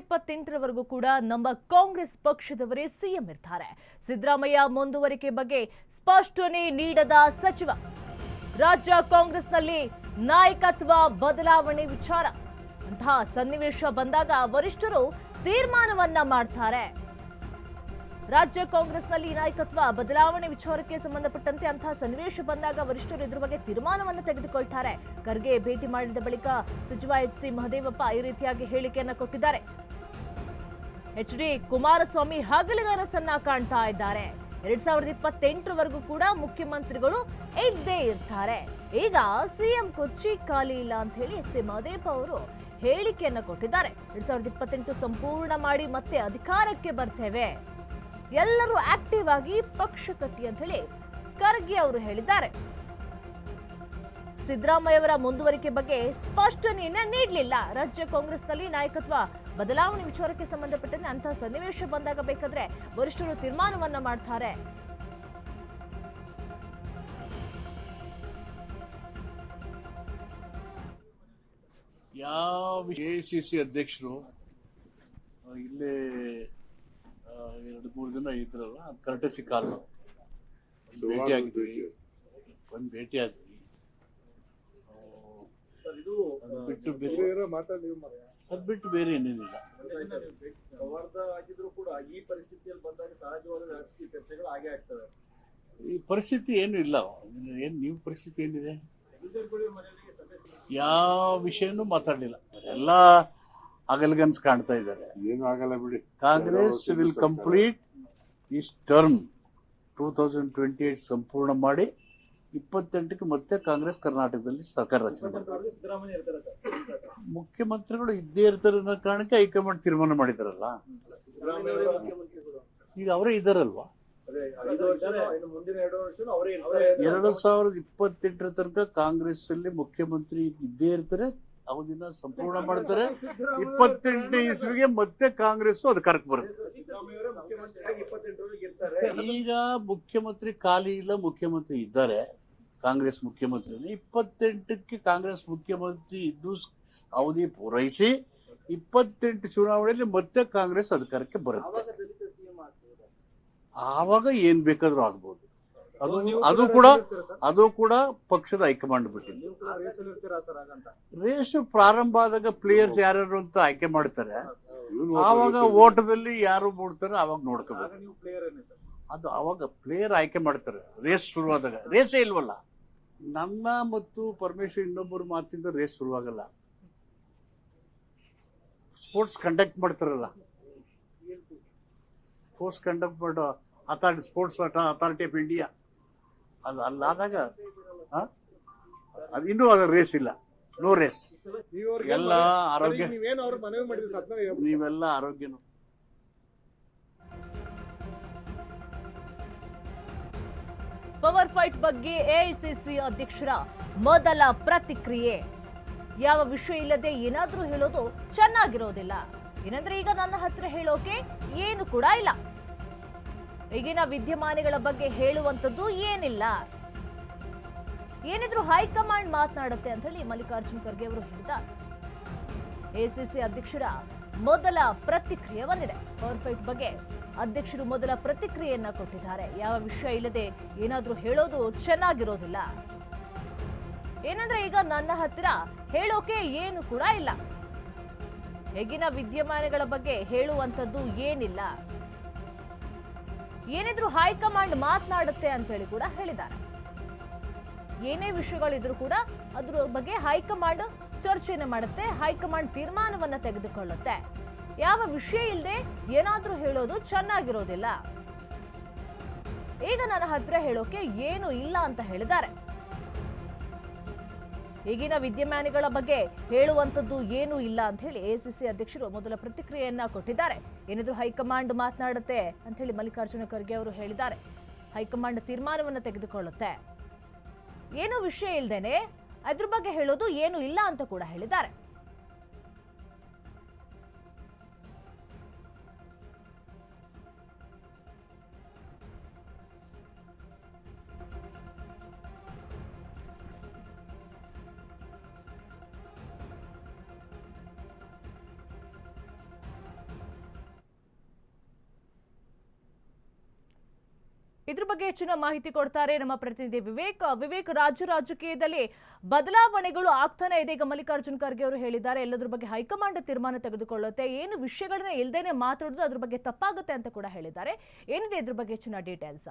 ಇಪ್ಪತ್ತೆಂಟರವರೆಗೂ ಕೂಡ ನಮ್ಮ ಕಾಂಗ್ರೆಸ್ ಪಕ್ಷದವರೇ ಸಿಎಂ ಇರ್ತಾರೆ. ಸಿದ್ದರಾಮಯ್ಯ ಮುಂದುವರಿಕೆ ಬಗ್ಗೆ ಸ್ಪಷ್ಟನೆ ನೀಡದ ಸಚಿವ. ರಾಜ್ಯ ಕಾಂಗ್ರೆಸ್ನಲ್ಲಿ ನಾಯಕತ್ವ ಬದಲಾವಣೆ ವಿಚಾರ. ಅಂತಹ ಸನ್ನಿವೇಶ ಬಂದಾಗ ವರಿಷ್ಠರು ತೀರ್ಮಾನವನ್ನ ಮಾಡ್ತಾರೆ. ರಾಜ್ಯ ಕಾಂಗ್ರೆಸ್ನಲ್ಲಿ ನಾಯಕತ್ವ ಬದಲಾವಣೆ ವಿಚಾರಕ್ಕೆ ಸಂಬಂಧಪಟ್ಟಂತೆ ಅಂತಹ ಸನ್ನಿವೇಶ ಬಂದಾಗ ವರಿಷ್ಠರು ಇದ್ರ ಬಗ್ಗೆ ತೀರ್ಮಾನವನ್ನು ತೆಗೆದುಕೊಳ್ತಾರೆ. ಖರ್ಗೆ ಭೇಟಿ ಮಾಡಿದ ಬಳಿಕ ಸಚಿವ ಎಚ್ ಸಿ ಮಹದೇವಪ್ಪ ಈ ರೀತಿಯಾಗಿ ಹೇಳಿಕೆಯನ್ನು ಕೊಟ್ಟಿದ್ದಾರೆ. ಎಚ್ ಡಿ ಕುಮಾರಸ್ವಾಮಿ ಹಗಲಿಗನಸನ್ನ ಕಾಣ್ತಾ ಇದ್ದಾರೆ. ಎರಡ್ ಸಾವಿರದ ಇಪ್ಪತ್ತೆಂಟರವರೆಗೂ ಕೂಡ ಮುಖ್ಯಮಂತ್ರಿಗಳು ಇದ್ದೇ ಇರ್ತಾರೆ. ಈಗ ಸಿಎಂ ಕುರ್ಚಿ ಖಾಲಿ ಇಲ್ಲ ಅಂತ ಹೇಳಿ ಎಸ್ ಎ ಅವರು ಹೇಳಿಕೆಯನ್ನ ಕೊಟ್ಟಿದ್ದಾರೆ. ಎರಡ್ ಸಾವಿರದ ಇಪ್ಪತ್ತೆಂಟು ಸಂಪೂರ್ಣ ಮಾಡಿ ಮತ್ತೆ ಅಧಿಕಾರಕ್ಕೆ ಬರ್ತೇವೆ. ಎಲ್ಲರೂ ಆಕ್ಟಿವ್ ಆಗಿ ಪಕ್ಷ ಕಟ್ಟಿ ಅಂತ ಹೇಳಿ ಖರ್ಗೆ ಅವರು ಹೇಳಿದ್ದಾರೆ. ಸಿದ್ದರಾಮಯ್ಯವರ ಮುಂದುವರಿಕೆ ಬಗ್ಗೆ ಸ್ಪಷ್ಟನೆಯನ್ನ ನೀಡಲಿಲ್ಲ. ರಾಜ್ಯ ಕಾಂಗ್ರೆಸ್ನಲ್ಲಿ ನಾಯಕತ್ವ ಬದಲಾವಣೆ ವಿಚಾರಕ್ಕೆ ಸಂಬಂಧಪಟ್ಟಂತೆ ಅಂತಹ ಸನ್ನಿವೇಶ ಬಂದಾಗ ಬೇಕಾದ್ರೆ ವರಿಷ್ಠರು ತೀರ್ಮಾನವನ್ನ ಮಾಡ್ತಾರೆ. ಯಾವ ಎ ಅಧ್ಯಕ್ಷರು ಇಲ್ಲೇ ಎರಡು ಮೂರು ದಿನ ಇದ್ರಲ್ಲ, ಅದು ಕರ್ಟಸಿ ಭೇಟಿ ಆಗಿದ್ವಿ ಒಂದು ಭೇಟಿ ಆ, ಇದು ಅದು ಬಿಟ್ಟು ಬೇರೆ ಅದು ಬಿಟ್ಟು ಬೇರೆ ಏನೇನಿಲ್ಲ ಆಗಿದ್ರು ಕೂಡ ಈ ಪರಿಸ್ಥಿತಿಯಲ್ಲಿ ಬಂದಾಗ ಸಹಜವಾದ ರಾಜಕೀಯ ಚರ್ಚೆಗಳು ಆಗೇ ಆಗ್ತವೆ. ಈ ಪರಿಸ್ಥಿತಿ ಏನು ಇಲ್ಲ. ಏನು ನೀವು ಪರಿಸ್ಥಿತಿ ಏನಿದೆ? ಯಾವ ವಿಷಯನೂ ಮಾತಾಡಲಿಲ್ಲ. ಎಲ್ಲ ಅಗಲ್ಗನ್ಸ್ ಕಾಣ್ತಾ ಇದ್ದಾರೆ. ಏನು ಆಗಲ್ಲ ಬಿಡಿ. Congress will complete its term two thousand twenty eight ಸಂಪೂರ್ಣ ಮಾಡಿ ಇಪ್ಪತ್ತೆಂಟಕ್ಕೆ ಮತ್ತೆ ಕಾಂಗ್ರೆಸ್ ಕರ್ನಾಟಕದಲ್ಲಿ ಸರ್ಕಾರ ರಚನೆ ಮಾಡ್ತಾರೆ ಮುಖ್ಯಮಂತ್ರಿಗಳು ಇದ್ದೇ ಇರ್ತಾರೆ ಅನ್ನೋ ಕಾರಣಕ್ಕೆ ಹೈಕಮಾಂಡ್ ತೀರ್ಮಾನ ಮಾಡಿದಾರಲ್ಲ? ಈಗ ಅವರೇ ಇದಾರಲ್ವಾ? ಎರಡು ವರ್ಷ ಅವರೇ ಇರ್ತಾರೆ. ಎರಡು ಸಾವಿರದ ಇಪ್ಪತ್ತೆಂಟರ ತನಕ ಕಾಂಗ್ರೆಸ್ ಅಲ್ಲಿ ಮುಖ್ಯಮಂತ್ರಿ ಇದ್ದೇ ಇರ್ತಾರೆ ಅವಧಿನ ಸಂಪೂರ್ಣ ಮಾಡ್ತಾರೆ. ಇಪ್ಪತ್ತೆಂಟನೇ ಇಸ್ವಿಗೆ ಮತ್ತೆ ಕಾಂಗ್ರೆಸ್ ಅಧಿಕಾರಕ್ಕೆ ಬರುತ್ತೆ. ಸಿದ್ದರಾಮಯ್ಯ ಅವರೇ ಮುಖ್ಯಮಂತ್ರಿಯಾಗಿ ಇಪ್ಪತ್ತೆಂಟರವರೆಗೆ ಇರ್ತಾರೆ ಈಗ ಮುಖ್ಯಮಂತ್ರಿ ಖಾಲಿ ಇಲ್ಲ ಮುಖ್ಯಮಂತ್ರಿ ಇದ್ದಾರೆ. ಕಾಂಗ್ರೆಸ್ ಮುಖ್ಯಮಂತ್ರಿ ಇಪ್ಪತ್ತೆಂಟಕ್ಕೆ ಕಾಂಗ್ರೆಸ್ ಮುಖ್ಯಮಂತ್ರಿ ಇದ್ದು ಅವಧಿ ಪೂರೈಸಿ ಇಪ್ಪತ್ತೆಂಟು ಚುನಾವಣೆಯಲ್ಲಿ ಮತ್ತೆ ಕಾಂಗ್ರೆಸ್ ಅಧಿಕಾರಕ್ಕೆ ಬರುತ್ತೆ. ಆವಾಗ ಏನ್ ಬೇಕಾದ್ರೂ ಆಗ್ಬೋದು. ಅದು ಅದು ಕೂಡ? ಅದು ಕೂಡ ಪಕ್ಷದ ಹೈಕಮಾಂಡ್ ಬಿಟ್ಟಿದೆ. ರೇಸು ಪ್ರಾರಂಭ ಆದಾಗ ಪ್ಲೇಯರ್ಸ್ ಯಾರ್ಯಾರು ಅಂತ ಆಯ್ಕೆ ಮಾಡ್ತಾರೆ. ಆವಾಗ ಓಟದಲ್ಲಿ ಯಾರು ಮೂಡ್ತಾರೆ ಅವಾಗ ನೋಡ್ಕೋಬೇಕು. ಅದು ಅವಾಗ ಪ್ಲೇಯರ್ ಆಯ್ಕೆ ಮಾಡ್ತಾರೆ. ರೇಸ್ ಶುರುವಾದಾಗ. ರೇಸೇ ಇಲ್ವಲ್ಲ? ನನ್ನ ಮತ್ತು ಪರಮೇಶ್ವರ್ ಇನ್ನೊಬ್ಬರು ಮಾತಿಂದ ರೇಸ್ ಶುರುವಾಗಲ್ಲ. ಸ್ಪೋರ್ಟ್ಸ್ ಕಂಡಕ್ಟ್ ಮಾಡ್ತಾರಲ್ಲ. ಸ್ಪೋರ್ಟ್ಸ್ ಕಂಡಕ್ಟ್ ಮಾಡೋ authority sports authority of India ಅದು ಅಲ್ಲಾದಾಗ? ಅದು ಇನ್ನೂ ಅದು ರೇಸ್ ಇಲ್ಲ. ನೋ ರೇಸ್ ಎಲ್ಲ ಆರೋಗ್ಯ ನೀವೆಲ್ಲ ಆರೋಗ್ಯ ಪವರ್ ಫೈಟ್ ಬಗ್ಗೆ ಎಐಸಿಸಿ ಅಧ್ಯಕ್ಷರ ಮೊದಲ ಪ್ರತಿಕ್ರಿಯೆ. ಯಾವ ವಿಷಯ ಇಲ್ಲದೆ ಏನಾದರೂ ಹೇಳೋದು ಚೆನ್ನಾಗಿರೋದಿಲ್ಲ. ಏನಂದ್ರೆ ಈಗ ನನ್ನ ಹತ್ರ ಹೇಳೋಕೆ ಏನು ಕೂಡ ಇಲ್ಲ. ಈಗಿನ ವಿದ್ಯಮಾನಗಳ ಬಗ್ಗೆ ಹೇಳುವಂಥದ್ದು ಏನಿಲ್ಲ. ಏನಿದ್ರು ಹೈಕಮಾಂಡ್ ಮಾತನಾಡುತ್ತೆ ಅಂತ ಹೇಳಿ ಮಲ್ಲಿಕಾರ್ಜುನ್ ಖರ್ಗೆ ಅವರು ಹೇಳಿದ್ದಾರೆ. ಎಸಿಸಿ ಅಧ್ಯಕ್ಷರ ಮೊದಲ ಪ್ರತಿಕ್ರಿಯೆ ಬಂದಿದೆ. ಪವರ್ ಫೈಟ್ ಬಗ್ಗೆ ಅಧ್ಯಕ್ಷರು ಮೊದಲ ಪ್ರತಿಕ್ರಿಯೆಯನ್ನ ಕೊಟ್ಟಿದ್ದಾರೆ. ಯಾವ ವಿಷಯ ಇಲ್ಲದೆ ಏನಾದ್ರೂ ಹೇಳೋದು ಚೆನ್ನಾಗಿರೋದಿಲ್ಲ. ಏನಂದ್ರೆ ಈಗ ನನ್ನ ಹತ್ತಿರ ಹೇಳೋಕೆ ಏನು ಕೂಡ ಇಲ್ಲ. ಈಗಿನ ವಿದ್ಯಮಾನಗಳ ಬಗ್ಗೆ ಹೇಳುವಂಥದ್ದು ಏನಿಲ್ಲ. ಏನಿದ್ರು ಹೈಕಮಾಂಡ್ ಮಾತನಾಡುತ್ತೆ ಅಂತೇಳಿ ಕೂಡ ಹೇಳಿದ್ದಾರೆ. ಏನೇ ವಿಷಯಗಳಿದ್ರು ಕೂಡ ಅದ್ರ ಬಗ್ಗೆ ಹೈಕಮಾಂಡ್ ಚರ್ಚೆಯನ್ನು ಮಾಡುತ್ತೆ, ಹೈಕಮಾಂಡ್ ತೀರ್ಮಾನವನ್ನ ತೆಗೆದುಕೊಳ್ಳುತ್ತೆ. ಯಾವ ವಿಷಯ ಇಲ್ಲದೆ ಏನಾದರೂ ಹೇಳೋದು ಚೆನ್ನಾಗಿರೋದಿಲ್ಲ. ಈಗ ನನ್ನ ಹತ್ರ ಹೇಳೋಕೆ ಏನು ಇಲ್ಲ ಅಂತ ಹೇಳಿದ್ದಾರೆ. ಈಗಿನ ವಿದ್ಯಮಾನಿಗಳ ಬಗ್ಗೆ ಹೇಳುವಂಥದ್ದು ಏನೂ ಇಲ್ಲ ಅಂತ ಹೇಳಿ ಎಸಿಸಿ ಅಧ್ಯಕ್ಷರು ಮೊದಲ ಪ್ರತಿಕ್ರಿಯೆಯನ್ನ ಕೊಟ್ಟಿದ್ದಾರೆ. ಏನಿದ್ರು ಹೈಕಮಾಂಡ್ ಮಾತನಾಡುತ್ತೆ ಅಂತ ಹೇಳಿ ಮಲ್ಲಿಕಾರ್ಜುನ ಖರ್ಗೆ ಅವರು ಹೇಳಿದ್ದಾರೆ. ಹೈಕಮಾಂಡ್ ತೀರ್ಮಾನವನ್ನು ತೆಗೆದುಕೊಳ್ಳುತ್ತೆ. ಏನೂ ವಿಷಯ ಇಲ್ಲದೇನೆ ಅದ್ರ ಬಗ್ಗೆ ಹೇಳೋದು ಏನು ಇಲ್ಲ ಅಂತ ಕೂಡ ಹೇಳಿದ್ದಾರೆ. ಇದ್ರ ಬಗ್ಗೆ ಹೆಚ್ಚಿನ ಮಾಹಿತಿ ಕೊಡ್ತಾರೆ ನಮ್ಮ ಪ್ರತಿನಿಧಿ ವಿವೇಕ್. ವಿವೇಕ್, ರಾಜ್ಯ ರಾಜಕೀಯದಲ್ಲಿ ಬದಲಾವಣೆಗಳು ಆಗ್ತಾನೆ ಇದೆ ಈಗ ಮಲ್ಲಿಕಾರ್ಜುನ್ ಖರ್ಗೆ ಅವರು ಹೇಳಿದ್ದಾರೆ. ಎಲ್ಲದ್ರ ಬಗ್ಗೆ ಹೈಕಮಾಂಡ್ ತೀರ್ಮಾನ ತೆಗೆದುಕೊಳ್ಳುತ್ತೆ. ಏನು ವಿಷಯಗಳನ್ನ ಇಲ್ದೇನೆ ಮಾತಾಡೋದು ಅದ್ರ ಬಗ್ಗೆ ತಪ್ಪಾಗುತ್ತೆ ಅಂತ ಕೂಡ ಹೇಳಿದ್ದಾರೆ. ಏನಿದೆ ಇದ್ರ ಬಗ್ಗೆ ಹೆಚ್ಚಿನ ಡೀಟೇಲ್ಸ್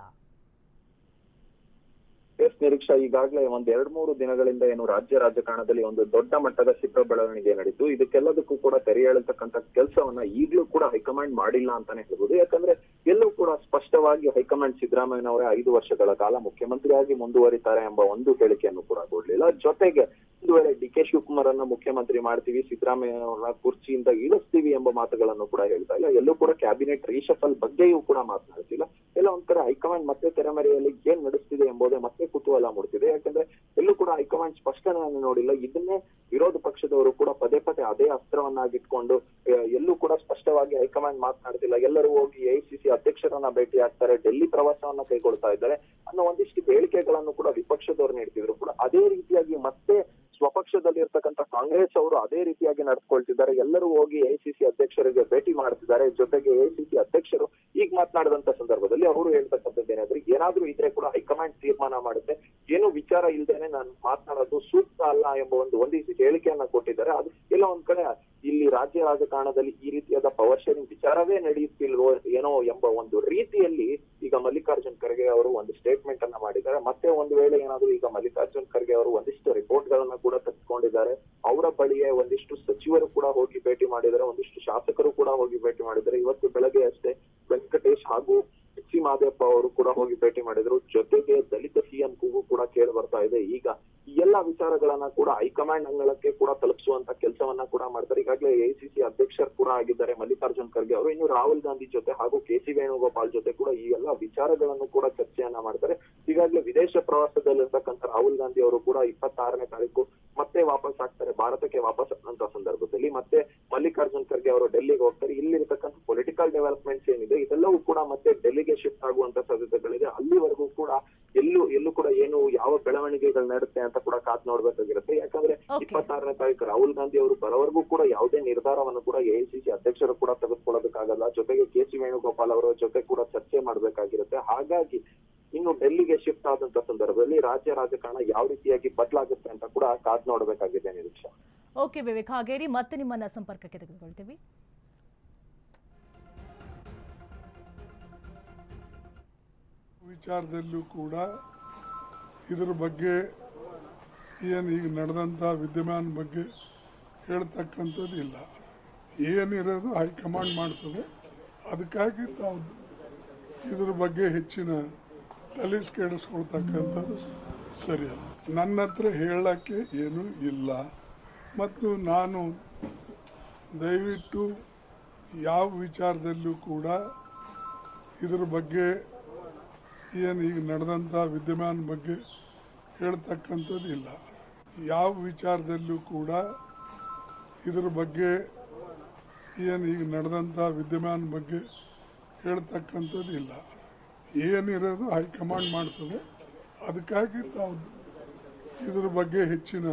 ಎಸ್ ನಿರೀಕ್ಷಾ, ಈಗಾಗಲೇ ಒಂದ್ ಎರಡ್ ಮೂರು ದಿನಗಳಿಂದ ಏನು ರಾಜ್ಯ ರಾಜಕಾರಣದಲ್ಲಿ ಒಂದು ದೊಡ್ಡ ಮಟ್ಟದ ಚಿತ್ರ ಬೆಳವಣಿಗೆ ನಡೀತು ಇದಕ್ಕೆಲ್ಲದಕ್ಕೂ ಕೂಡ ತೆರೆ ಹೇಳತಕ್ಕಂತ ಕೆಲಸವನ್ನ ಈಗಲೂ ಕೂಡ ಹೈಕಮಾಂಡ್ ಮಾಡಿಲ್ಲ ಅಂತಾನೆ ಹೇಳ್ಬೋದು. ಯಾಕಂದ್ರೆ ಕೂಡ ಸ್ಪಷ್ಟವಾಗಿ ಹೈಕಮಾಂಡ್ ಸಿದ್ದರಾಮಯ್ಯನವರೇ ಐದು ವರ್ಷಗಳ ಕಾಲ ಮುಖ್ಯಮಂತ್ರಿಯಾಗಿ ಮುಂದುವರಿತಾರೆ ಎಂಬ ಒಂದು ಹೇಳಿಕೆಯನ್ನು ಕೂಡ ಕೊಡ್ಲಿಲ್ಲ. ಜೊತೆಗೆ ಒಂದು ವೇಳೆ ಡಿ ಕೆ ಶಿವಕುಮಾರ್ ಅನ್ನ ಮುಖ್ಯಮಂತ್ರಿ ಮಾಡ್ತೀವಿ ಸಿದ್ದರಾಮಯ್ಯನವರ ಕುರ್ಚಿಯಿಂದ ಇಳಿಸ್ತೀವಿ ಎಂಬ ಮಾತುಗಳನ್ನು ಕೂಡ ಹೇಳ್ತಾ ಇಲ್ಲ. ಎಲ್ಲೂ ಕೂಡ ಕ್ಯಾಬಿನೆಟ್ ರೀಶಫಲ್ ಬಗ್ಗೆಯೂ ಕೂಡ ಮಾತನಾಡ್ತಿಲ್ಲ. ಎಲ್ಲ ಒಂದ್ ಕಡೆ ಹೈಕಮಾಂಡ್ ಮತ್ತೆ ತೆರೆಮರೆಯಲ್ಲಿ ಏನ್ ನಡೆಸ್ತಿದೆ ಎಂಬುದೇ ಮತ್ತೆ ಕುತೂಹಲ ಮೂಡ್ತಿದೆ. ಯಾಕಂದ್ರೆ ಎಲ್ಲೂ ಕೂಡ ಹೈಕಮಾಂಡ್ ಸ್ಪಷ್ಟನೆಯನ್ನು ನೋಡಿಲ್ಲ. ಇದನ್ನೇ ವಿರೋಧ ಪಕ್ಷದವರು ಕೂಡ ಪದೇ ಪದೇ ಅದೇ ಅಸ್ತ್ರವನ್ನಾಗಿಟ್ಕೊಂಡು ಎಲ್ಲೂ ಕೂಡ ಸ್ಪಷ್ಟವಾಗಿ ಹೈಕಮಾಂಡ್ ಮಾತನಾಡ್ತಿಲ್ಲ. ಎಲ್ಲರೂ ಹೋಗಿ ಎಐಸಿಸಿ ಅಧ್ಯಕ್ಷರನ್ನ ಭೇಟಿ ಆಗ್ತಾರೆ ಡೆಲ್ಲಿ ಪ್ರವಾಸವನ್ನ ಕೈಗೊಳ್ತಾ ಇದ್ದಾರೆ. ಅನ್ನೋ ಒಂದಿಷ್ಟು ಹೇಳಿಕೆಗಳನ್ನು ಕೂಡ ವಿಪಕ್ಷದವರು ನೀಡ್ತಿದ್ರು ಕೂಡ. ಅದೇ ರೀತಿಯಾಗಿ ಮತ್ತೆ ಸ್ವಪಕ್ಷದಲ್ಲಿ ಇರ್ತಕ್ಕಂಥ ಕಾಂಗ್ರೆಸ್ ಅವರು ಅದೇ ರೀತಿಯಾಗಿ ನಡೆದುಕೊಳ್ತಿದ್ದಾರೆ ಎಲ್ಲರೂ ಹೋಗಿ ಎಐಸಿಸಿ ಅಧ್ಯಕ್ಷರಿಗೆ ಭೇಟಿ ಮಾಡ್ತಿದ್ದಾರೆ. ಜೊತೆಗೆ ಎಐಸಿಸಿ ಅಧ್ಯಕ್ಷರು ಈಗ ಮಾತನಾಡಿದಂತ ಸಂದರ್ಭದಲ್ಲಿ ಅವರು ಹೇಳ್ತಕ್ಕಂಥದ್ದು ಏನಾದ್ರೆ ಏನಾದ್ರೂ ಇದ್ರೆ ಕೂಡ ಹೈಕಮಾಂಡ್ ತೀರ್ಮಾನ ಮಾಡುತ್ತೆ. ಏನು ವಿಚಾರ ಇಲ್ದೇನೆ ನಾನು ಮಾತನಾಡೋದು ಸೂಕ್ತ ಅಲ್ಲ ಎಂಬ ಒಂದು ಒಂದಿಷ್ಟು ಹೇಳಿಕೆಯನ್ನ ಕೊಟ್ಟಿದ್ದಾರೆ. ಅದು ಎಲ್ಲ ಒಂದ್ ಕಡೆ ಇಲ್ಲಿ ರಾಜ್ಯ ರಾಜಕಾರಣದಲ್ಲಿ ಈ ರೀತಿಯಾದ ಪವರ್ ಶೇರಿಂಗ್ ವಿಚಾರವೇ ನಡೆಯುತ್ತಿಲ್ವೋ ಏನೋ ಎಂಬ ಒಂದು ರೀತಿಯಲ್ಲಿ ಈಗ ಮಲ್ಲಿಕಾರ್ಜುನ್ ಖರ್ಗೆ ಅವರು ಒಂದು ಸ್ಟೇಟ್ಮೆಂಟ್ ಅನ್ನ ಮಾಡಿದ್ದಾರೆ. ಮತ್ತೆ ಒಂದು ವೇಳೆ ಏನಾದ್ರು ಈಗ ಮಲ್ಲಿಕಾರ್ಜುನ್ ಖರ್ಗೆ ಅವರು ಒಂದಿಷ್ಟು ರಿಪೋರ್ಟ್ ಗಳನ್ನ ಕೂಡ ತೆಗೆದುಕೊಂಡಿದ್ದಾರೆ. ಅವರ ಬಳಿಯೇ ಒಂದಿಷ್ಟು ಸಚಿವರು ಕೂಡ ಹೋಗಿ ಭೇಟಿ ಮಾಡಿದ್ದಾರೆ. ಒಂದಿಷ್ಟು ಶಾಸಕರು ಕೂಡ ಹೋಗಿ ಭೇಟಿ ಮಾಡಿದ್ದಾರೆ. ಇವತ್ತು ಬೆಳಗ್ಗೆ ಅಷ್ಟೇ ವೆಂಕಟೇಶ್ ಹಾಗೂ ಸಿ ಮಾದೇಪ್ಪ ಅವರು ಕೂಡ ಹೋಗಿ ಭೇಟಿ ಮಾಡಿದ್ರು. ಜೊತೆಗೆ ದಲಿತ ಸಿಎಂ ಕೂಗು ಕೂಡ ಕೇಳಿ ಬರ್ತಾ ಇದೆ. ಈಗ ಈ ಎಲ್ಲಾ ವಿಚಾರಗಳನ್ನ ಕೂಡ ಹೈಕಮಾಂಡ್ ಅಂಗಳಕ್ಕೆ ಕೂಡ ತಲುಪಿಸುವಂತ ಕೆಲಸವನ್ನ ಕೂಡ ಮಾಡ್ತಾರೆ. ಈಗಾಗಲೇ ಎಐಸಿಸಿ ಅಧ್ಯಕ್ಷರು ಕೂಡ ಆಗಿದ್ದಾರೆ, ಮಲ್ಲಿಕಾರ್ಜುನ್ ಖರ್ಗೆ ಅವರು. ಇನ್ನು ರಾಹುಲ್ ಗಾಂಧಿ ಜೊತೆ ಹಾಗೂ ಕೆ ಸಿ ವೇಣುಗೋಪಾಲ್ ಜೊತೆ ಕೂಡ ಈ ಎಲ್ಲಾ ವಿಚಾರಗಳನ್ನು ಕೂಡ ಚರ್ಚೆಯನ್ನ ಮಾಡ್ತಾರೆ. ಈಗಾಗಲೇ ವಿದೇಶ ಪ್ರವಾಸದಲ್ಲಿರ್ತಕ್ಕಂಥ ರಾಹುಲ್ ಗಾಂಧಿ ಅವರು ಕೂಡ ಇಪ್ಪತ್ತಾರನೇ ತಾರೀಕು ಮತ್ತೆ ವಾಪಸ್ ಆಗ್ತಾರೆ. ಭಾರತಕ್ಕೆ ವಾಪಸ್ ಆದಂತ ಸಂದರ್ಭದಲ್ಲಿ ಮತ್ತೆ ಮಲ್ಲಿಕಾರ್ಜುನ್ ಖರ್ಗೆ ಅವರು ಡೆಲ್ಲಿಗೆ ಹೋಗ್ತಾರೆ. ಇಲ್ಲಿರ್ತಕ್ಕಂಥ ಪೊಲಿಟಿಕಲ್ ಡೆವಲಪ್ಮೆಂಟ್ಸ್ ಏನಿದೆ, ಇದೆಲ್ಲವೂ ಕೂಡ ಮತ್ತೆ ಡೆಲ್ಲಿಗೆ ಶಿಫ್ಟ್ ಆಗುವಂತ ಸಾಧ್ಯತೆಗಳಿದೆ. ಅಲ್ಲಿವರೆಗೂ ಕೂಡ ಎಲ್ಲೂ ಎಲ್ಲೂ ಕೂಡ ಏನು ಯಾವ ಬೆಳವಣಿಗೆಗಳು ನಡುತ್ತೆ ಅಂತ ಕೂಡ ಕಾದ್ ನೋಡ್ಬೇಕಾಗಿರುತ್ತೆ. ಯಾಕಂದ್ರೆ. ಇಪ್ಪತ್ತಾರನೇ ತಾರೀಕು ರಾಹುಲ್ ಗಾಂಧಿ ಅವರು ಬರೋವರೆಗೂ ಕೂಡ ಯಾವುದೇ ನಿರ್ಧಾರವನ್ನು ಕೂಡ ಎಐಸಿಸಿ ಅಧ್ಯಕ್ಷರು ಕೂಡ ತೆಗೆದುಕೊಳ್ಳೋದಕ್ಕಾಗಲ್ಲ. ಜೊತೆಗೆ ಕೆ ಸಿ ವೇಣುಗೋಪಾಲ್ ಅವರ ಜೊತೆ ಕೂಡ ಚರ್ಚೆ ಮಾಡಬೇಕಾಗಿರುತ್ತೆ. ಹಾಗಾಗಿ ಇನ್ನು ಡೆಲ್ಲಿಗೆ ಶಿಫ್ಟ್ ಆದಂತ ಸಂದರ್ಭದಲ್ಲಿ ರಾಜ್ಯ ರಾಜಕಾರಣ ಯಾವ ರೀತಿಯಾಗಿ ಬದಲಾಗುತ್ತೆ ಅಂತ ಕೂಡ ಕಾದ್ ನೋಡಬೇಕಾಗಿದೆ ನಿರೀಕ್ಷೆ. ಓಕೆ ವಿವೇಕ್. ಹಾಗೇರಿ ಮತ್ತೆ ನಿಮ್ಮನ್ನ ಸಂಪರ್ಕಕ್ಕೆ ತೆಗೆದುಕೊಳ್ತೀವಿ. ವಿಚಾರದಲ್ಲೂ ಕೂಡ ಇದ್ರ ಬಗ್ಗೆ ಏನು ಈಗ ನಡೆದಂಥ ವಿದ್ಯಮಾನ ಬಗ್ಗೆ ಹೇಳ್ತಕ್ಕಂಥದ್ದು ಇಲ್ಲ. ಏನಿರೋದು ಹೈಕಮಾಂಡ್ ಮಾಡ್ತದೆ. ಅದಕ್ಕಾಗಿ ತಾವು ಇದ್ರ ಬಗ್ಗೆ ಹೆಚ್ಚಿನ ತಲೆಸ್ ಕೆಡಿಸ್ಕೊಳ್ತಕ್ಕಂಥದ್ದು ಸರಿಯಲ್ಲ ನನ್ನ ಹತ್ರ ಹೇಳೋಕ್ಕೆ ಏನೂ ಇಲ್ಲ. ಮತ್ತು ನಾನು ದಯವಿಟ್ಟು ಯಾವ ವಿಚಾರದಲ್ಲೂ ಕೂಡ ಇದ್ರ ಬಗ್ಗೆ ಏನು ಈಗ ನಡೆದಂಥ ವಿದ್ಯಮಾನ ಬಗ್ಗೆ ಹೇಳ್ತಕ್ಕಂಥದ್ದು ಇಲ್ಲ. ಯಾವ ವಿಚಾರದಲ್ಲೂ ಕೂಡ ಇದ್ರ ಬಗ್ಗೆ ಏನು ಈಗ ನಡೆದಂಥ ವಿದ್ಯಮಾನ ಬಗ್ಗೆ ಹೇಳ್ತಕ್ಕಂಥದ್ದು ಇಲ್ಲ. ಏನಿರೋದು ಹೈಕಮಾಂಡ್ ಮಾಡ್ತದೆ, ಅದಕ್ಕಾಗಿ ತಾವು ಇದ್ರ ಬಗ್ಗೆ ಹೆಚ್ಚಿನ